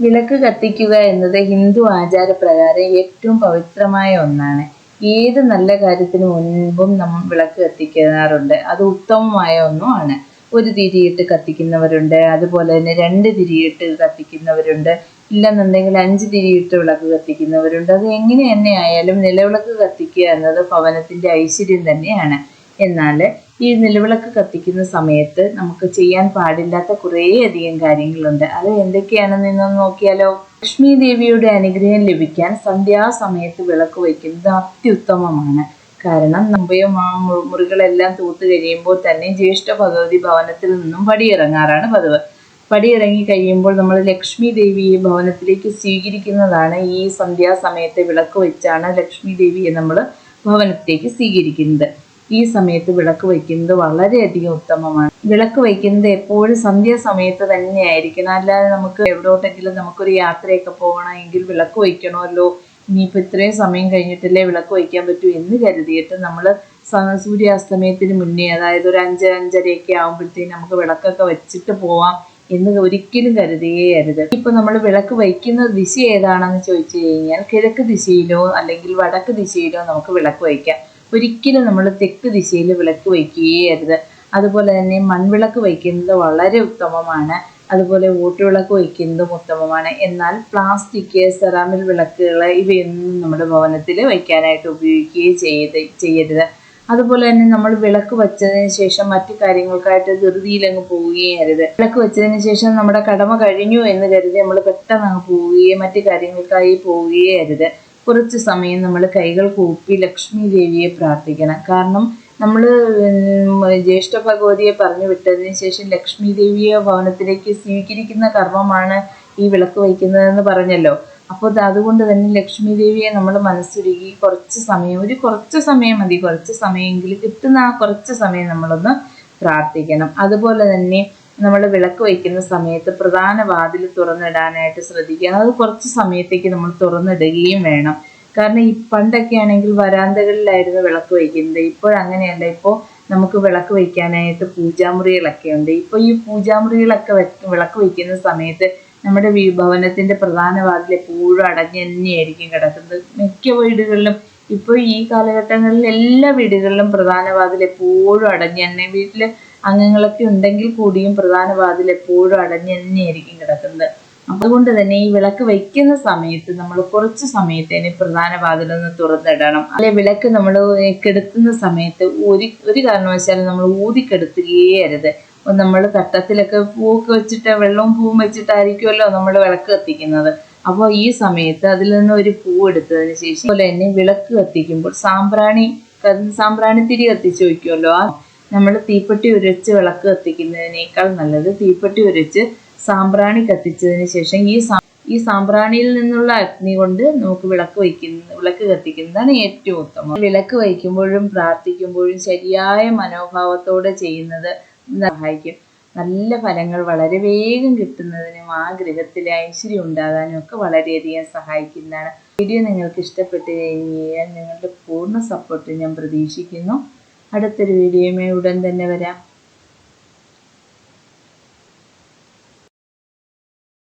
വിളക്ക് കത്തിക്കുക എന്നത് ഹിന്ദു ആചാരപ്രകാരം ഏറ്റവും പവിത്രമായ ഒന്നാണ്. ഏത് നല്ല കാര്യത്തിന് മുൻപും നമ്മൾ വിളക്ക് കത്തിക്കാറുണ്ട്. അത് ഉത്തമമായ ഒന്നുമാണ്. ഒരു തിരിയിട്ട് കത്തിക്കുന്നവരുണ്ട്. അതുപോലെ തന്നെ രണ്ട് തിരിയിട്ട് കത്തിക്കുന്നവരുണ്ട്. ഇല്ലെന്നുണ്ടെങ്കിൽ അഞ്ച് തിരിയിട്ട് വിളക്ക് കത്തിക്കുന്നവരുണ്ട്. അത് എങ്ങനെ തന്നെ ആയാലും നിലവിളക്ക് കത്തിക്കുക എന്നത് ഭവനത്തിന്റെ ഐശ്വര്യം തന്നെയാണ്. എന്നാൽ ഈ നിലവിളക്ക് കത്തിക്കുന്ന സമയത്ത് നമുക്ക് ചെയ്യാൻ പാടില്ലാത്ത കുറേയധികം കാര്യങ്ങളുണ്ട്. അത് എന്തൊക്കെയാണെന്ന് ഇന്നൊന്ന് നോക്കിയാലോ? ലക്ഷ്മി ദേവിയുടെ അനുഗ്രഹം ലഭിക്കാൻ സന്ധ്യാസമയത്ത് വിളക്ക് വയ്ക്കുന്നത് അത്യുത്തമമാണ്. കാരണം നമ്മയും ആ മു- മുറികളെല്ലാം തൂത്ത് കഴിയുമ്പോൾ തന്നെ ജ്യേഷ്ഠ ഭഗവതി ഭവനത്തിൽ നിന്നും പടിയിറങ്ങാറാണ് പതിവ്. പടിയിറങ്ങി കഴിയുമ്പോൾ നമ്മൾ ലക്ഷ്മി ദേവിയെ ഭവനത്തിലേക്ക് സ്വീകരിക്കുന്നതാണ് ഈ സന്ധ്യാസമയത്തെ വിളക്ക് വെച്ചാണ് ലക്ഷ്മി ദേവിയെ നമ്മൾ ഭവനത്തിലേക്ക് സ്വീകരിക്കുന്നത്. ഈ സമയത്ത് വിളക്ക് വയ്ക്കുന്നത് വളരെയധികം ഉത്തമമാണ്. വിളക്ക് വയ്ക്കുന്നത് എപ്പോഴും സന്ധ്യാസമയത്ത് തന്നെ ആയിരിക്കണം അല്ലാതെ നമുക്ക് എവിടോട്ടെങ്കിലും നമുക്കൊരു യാത്രയൊക്കെ പോകണമെങ്കിൽ വിളക്ക് വയ്ക്കണമല്ലോ. ഇനിയിപ്പോൾ ഇത്രയും സമയം കഴിഞ്ഞിട്ടല്ലേ വിളക്ക് വയ്ക്കാൻ പറ്റൂ എന്ന് കരുതിയിട്ട് നമ്മൾ സൂര്യാസ്തമയത്തിന് മുന്നേ അതായത് ഒരു അഞ്ച് അഞ്ചരയൊക്കെ ആകുമ്പോഴത്തേക്കും നമുക്ക് വിളക്കൊക്കെ വെച്ചിട്ട് പോവാം എന്ന് ഒരിക്കലും കരുതുകയരുത് ഇപ്പം നമ്മൾ വിളക്ക് വയ്ക്കുന്ന ദിശ ഏതാണെന്ന് ചോദിച്ചു കഴിഞ്ഞാൽ കിഴക്ക് ദിശയിലോ അല്ലെങ്കിൽ വടക്ക് ദിശയിലോ നമുക്ക് വിളക്ക് വയ്ക്കാം. ഒരിക്കലും നമ്മൾ തെക്ക് ദിശയിൽ വിളക്ക് വയ്ക്കുകയേ അരുത്. അതുപോലെ തന്നെ മൺവിളക്ക് വയ്ക്കുന്നത് വളരെ ഉത്തമമാണ്. അതുപോലെ ഊട്ടുവിളക്ക് വയ്ക്കുന്നതും ഉത്തമമാണ്. എന്നാൽ പ്ലാസ്റ്റിക് സെറാമിൽ വിളക്കുകൾ ഇവയൊന്നും നമ്മുടെ ഭവനത്തിൽ വയ്ക്കാനായിട്ട് ഉപയോഗിക്കുകയും ചെയ്ത് ചെയ്യരുത്. അതുപോലെ തന്നെ നമ്മൾ വിളക്ക് വെച്ചതിന് ശേഷം മറ്റു കാര്യങ്ങൾക്കായിട്ട് ധൃതിയിലങ്ങ് പോവുകയും അരുത്. വിളക്ക് വെച്ചതിന് ശേഷം നമ്മുടെ കടമ കഴിഞ്ഞു എന്ന് കരുതി നമ്മൾ പെട്ടെന്ന് അങ്ങ് പോവുകയും മറ്റു കാര്യങ്ങൾക്കായി പോവുകയേ അരുത്. കുറച്ച് സമയം നമ്മൾ കൈകൾ കൂപ്പി ലക്ഷ്മി ദേവിയെ പ്രാർത്ഥിക്കണം. കാരണം നമ്മൾ ജ്യേഷ്ഠ ഭഗവതിയെ പറഞ്ഞു വിട്ടതിന് ശേഷം ലക്ഷ്മി ദേവിയെ ഭവനത്തിലേക്ക് സ്വീകരിക്കുന്ന കർമ്മമാണ് ഈ വിളക്ക് വയ്ക്കുന്നതെന്ന് പറഞ്ഞല്ലോ. അപ്പോൾ അതുകൊണ്ട് തന്നെ ലക്ഷ്മി ദേവിയെ നമ്മൾ മനസ്സുരുകി കുറച്ച് സമയം ഒരു കുറച്ച് സമയം മതി. കുറച്ച് സമയമെങ്കിലും കിട്ടുന്ന ആ കുറച്ച് സമയം നമ്മളൊന്ന് പ്രാർത്ഥിക്കണം. അതുപോലെ തന്നെ നമ്മൾ വിളക്ക് വയ്ക്കുന്ന സമയത്ത് പ്രധാന വാതിൽ തുറന്നിടാനായിട്ട് ശ്രദ്ധിക്കുക. അത് കുറച്ച് സമയത്തേക്ക് നമ്മൾ തുറന്നിടുകയും വേണം. കാരണം ഈ പണ്ടൊക്കെ ആണെങ്കിൽ വരാന്തകളിലായിരുന്നു വിളക്ക് വയ്ക്കുന്നത്. ഇപ്പോഴങ്ങനെയല്ല ഇപ്പോൾ നമുക്ക് വിളക്ക് വയ്ക്കാനായിട്ട് പൂജാമുറികളൊക്കെ ഉണ്ട്. ഇപ്പോൾ ഈ പൂജാമുറികളൊക്കെ വിളക്ക് വയ്ക്കുന്ന സമയത്ത് നമ്മുടെ ഭവനത്തിന്റെ പ്രധാന വാതിൽ എപ്പോഴും അടഞ്ഞു തന്നെയായിരിക്കും കിടക്കുന്നത്. മിക്ക വീടുകളിലും ഇപ്പോൾ ഈ കാലഘട്ടങ്ങളിൽ എല്ലാ വീടുകളിലും പ്രധാന വാതിൽ എപ്പോഴും അടഞ്ഞു തന്നെ. വീട്ടിൽ അംഗങ്ങളൊക്കെ ഉണ്ടെങ്കിൽ കൂടിയും പ്രധാന വാതിൽ എപ്പോഴും അടഞ്ഞു തന്നെയായിരിക്കും കിടക്കുന്നത്. അതുകൊണ്ട് തന്നെ ഈ വിളക്ക് വയ്ക്കുന്ന സമയത്ത് നമ്മൾ കുറച്ച് സമയത്തേന് പ്രധാന വാതിലൊന്ന് തുറന്നിടണം. അല്ലെ വിളക്ക് നമ്മൾ കെടുത്തുന്ന സമയത്ത് ഒരു ഒരു കാരണവശാലും നമ്മൾ ഊതിക്കെടുത്തുകയേ അരുത്. നമ്മൾ തട്ടത്തിലൊക്കെ പൂവൊക്കെ വെച്ചിട്ട് വെള്ളവും പൂവും വെച്ചിട്ടായിരിക്കുമല്ലോ നമ്മൾ വിളക്ക് കത്തിക്കുന്നത്. അപ്പോൾ ഈ സമയത്ത് അതിൽ നിന്ന് ഒരു പൂ എടുത്തതിന് ശേഷം അതുപോലെ തന്നെ വിളക്ക് കത്തിക്കുമ്പോൾ സാമ്പ്രാണി സാമ്പ്രാണി തിരി കത്തിച്ച് വയ്ക്കുമല്ലോ. ആ നമ്മൾ തീപ്പെട്ടി ഉരച്ച് വിളക്ക് കത്തിക്കുന്നതിനേക്കാൾ നല്ലത് തീപ്പെട്ടി ഉരച്ച് സാമ്പ്രാണി കത്തിച്ചതിന് ശേഷം ഈ ഈ സാമ്പ്രാണിയിൽ നിന്നുള്ള അഗ്നി കൊണ്ട് നമുക്ക് വിളക്ക് വയ്ക്കുന്ന വിളക്ക് കത്തിക്കുന്നതാണ് ഏറ്റവും ഉത്തമം. വിളക്ക് വയ്ക്കുമ്പോഴും പ്രാർത്ഥിക്കുമ്പോഴും ശരിയായ മനോഭാവത്തോടെ ചെയ്യുന്നത് സഹായിക്കും. നല്ല ഫലങ്ങൾ വളരെ വേഗം കിട്ടുന്നതിനും ആ ഗൃഹത്തിലെ ഐശ്വര്യം ഉണ്ടാകാനും ഒക്കെ വളരെയധികം സഹായിക്കുന്നതാണ്. വീഡിയോ നിങ്ങൾക്ക് ഇഷ്ടപ്പെട്ടു കഴിഞ്ഞാൽ നിങ്ങളുടെ പൂർണ സപ്പോർട്ട് ഞാൻ പ്രതീക്ഷിക്കുന്നു. അടുത്തൊരു വീഡിയോയുമായി ഉടൻ തന്നെ വരാം.